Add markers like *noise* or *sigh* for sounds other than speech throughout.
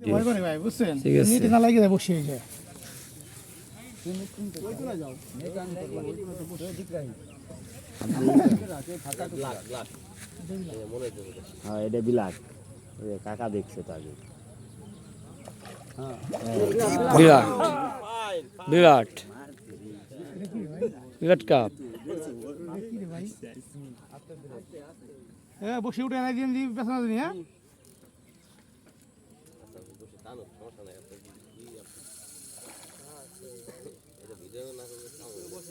ভাই বুঝছেন? ঠিক আছে। নেটে না লাগে যায় বসে যায় হ্যাঁ এটা বিলাক। কাকা দেখছে তো আগে। বিরাট বিরাট বিরাট কাপ। হ্যাঁ বসে উঠে এনে দিন দিই পেছনে দিন হ্যাঁ?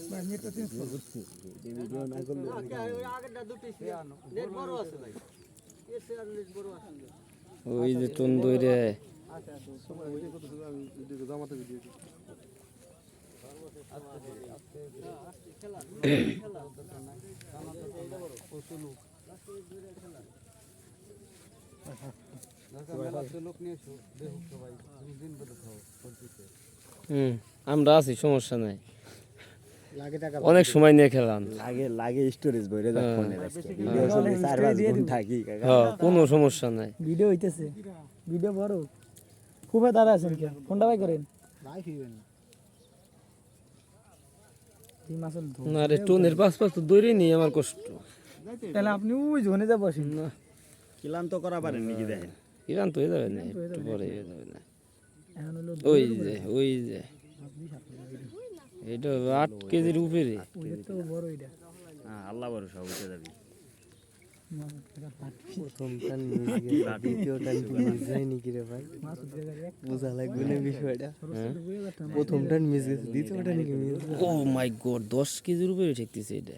ভাই, নেটটা চেঞ্জ করো। ওই যে টন্দইরে হুম আমরা আছি সমস্যা নাই। অনেক সময় নিয়ে খেলাম। লাগে লাগে স্টোরেজ বইরে যা ফোনের ভিডিও চলে চার পাঁচ ঘণ্টা কি হ্যাঁ কোনো সমস্যা নাই। ভিডিও হইতেছে। ভিডিও বড়। খুবই দাঁড়া আছেন কে ফোনটা বাই করেন। না। রে টনের পাঁচ পাঁচ তো দৌড়ে নি আমার কষ্ট। তাহলে আপনি ওই জোনে যা বসেন। না। ক্লান্ত করা পারেন নাকি দেখেন? ইরান তো হয়ে যাবে না একটু পরে হয়ে। যাবে না ওই যে ওই যে। এটা আট কেজির উপরে। হ্যাঁ আল্লাহ ভরসা উঠে যাবি ও মাই গড দশ কেজির উপরে ঠেকতেছে এটা।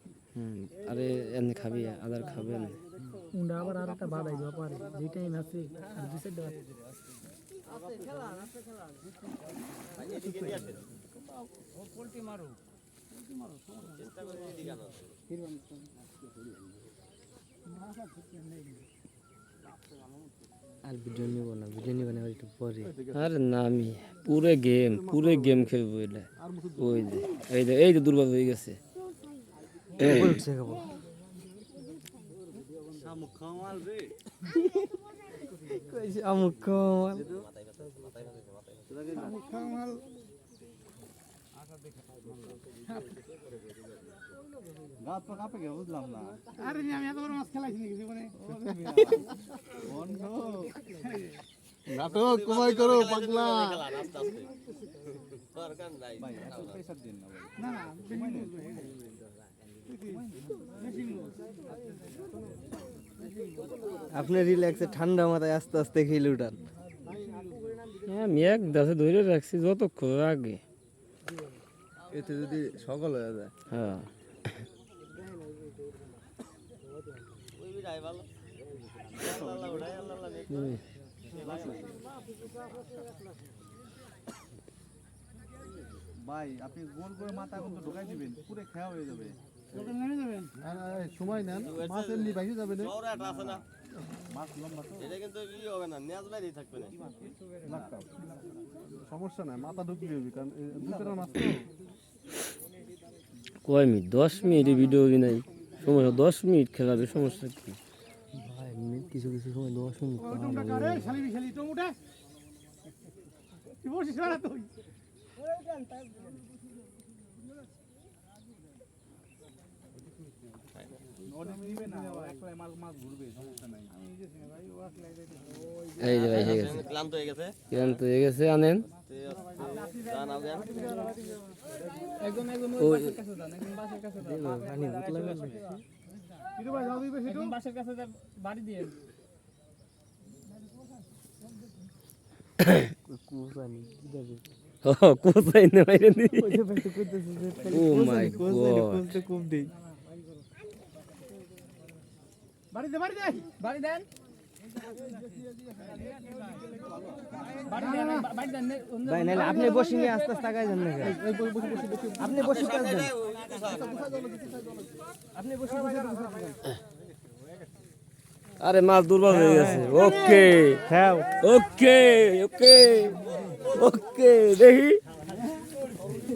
আরে এমনি খাবি আদার খাবে না। উন্ডা আবার আর একটা বাদাই দেওয়া পারে যে টাইম আছে আর দুই সাইড আর ভিডিও নিব না ভিডিও নিব না একটু পরে। আরে না আমি পুরো গেম পুরো গেম খেলব এটা। ওই যে এই যে এই যে দুর্বল হয়ে গেছে। নাটক কমাই করো পাগলা। না না বেশি নিয়ে আসবে। আপনি রিল্যাক্সে ঠান্ডা মাথায় আস্তে আস্তে খেলে উঠান। হ্যাঁ আমি এক দাসে ধরে রাখছি যতক্ষণ আগে এতে যদি সকল হয়ে যায়। হ্যাঁ। ভাই আপনি গোল করে মাথা এখন তো ঢোকাই দিবেন পুরো খেয়া হয়ে যাবে। সময় নেন। মাছ এমনি বাইরে যাবে না। সমস্যা নাই মাথা ঢুকলে হবে কারণ দুপুরের মাছ তো। কয় মিনিট? দশ মিনিট ভিডিও নাই? সমস্যা দশ মিনিট খেলাবে সমস্যা কি? ভাই মিনিট কিছু কিছু সময় দশ মিনিট ওই টুমটা কারে শালি বিশালি টুমুটা কি বলছিস না তুই? এই যে ভাই হয়ে গেছে। ক্লান্ত হয়ে গেছে? ক্লান্ত হয়ে গেছে আনেন। ও *coughs* মাই গড। খুব দেই বাড়ি দেন। ভাই নাহলে আপনি বসে নিয়ে আস্তে আস্তে আগায় যান না আপনি বসে কাজ দেন আপনি বসে বসে আরে মাছ দুর্বল হয়ে গেছে। ওকে। হ্যাঁ ওকে ওকে ওকে দেখি।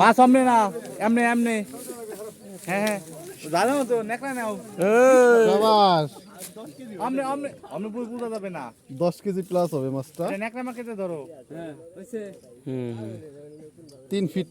মাছ সামনে না এমনে এমনে হ্যাঁ হ্যাঁ। জানো তো নেকড়া নাও। এই। আমনে আমনে আমনে পুরো পুরো যাবে না। দশ কেজি প্লাস হবে মাছটা। নেকড়া মার্কেটে ধরো। হুম তিন ফিট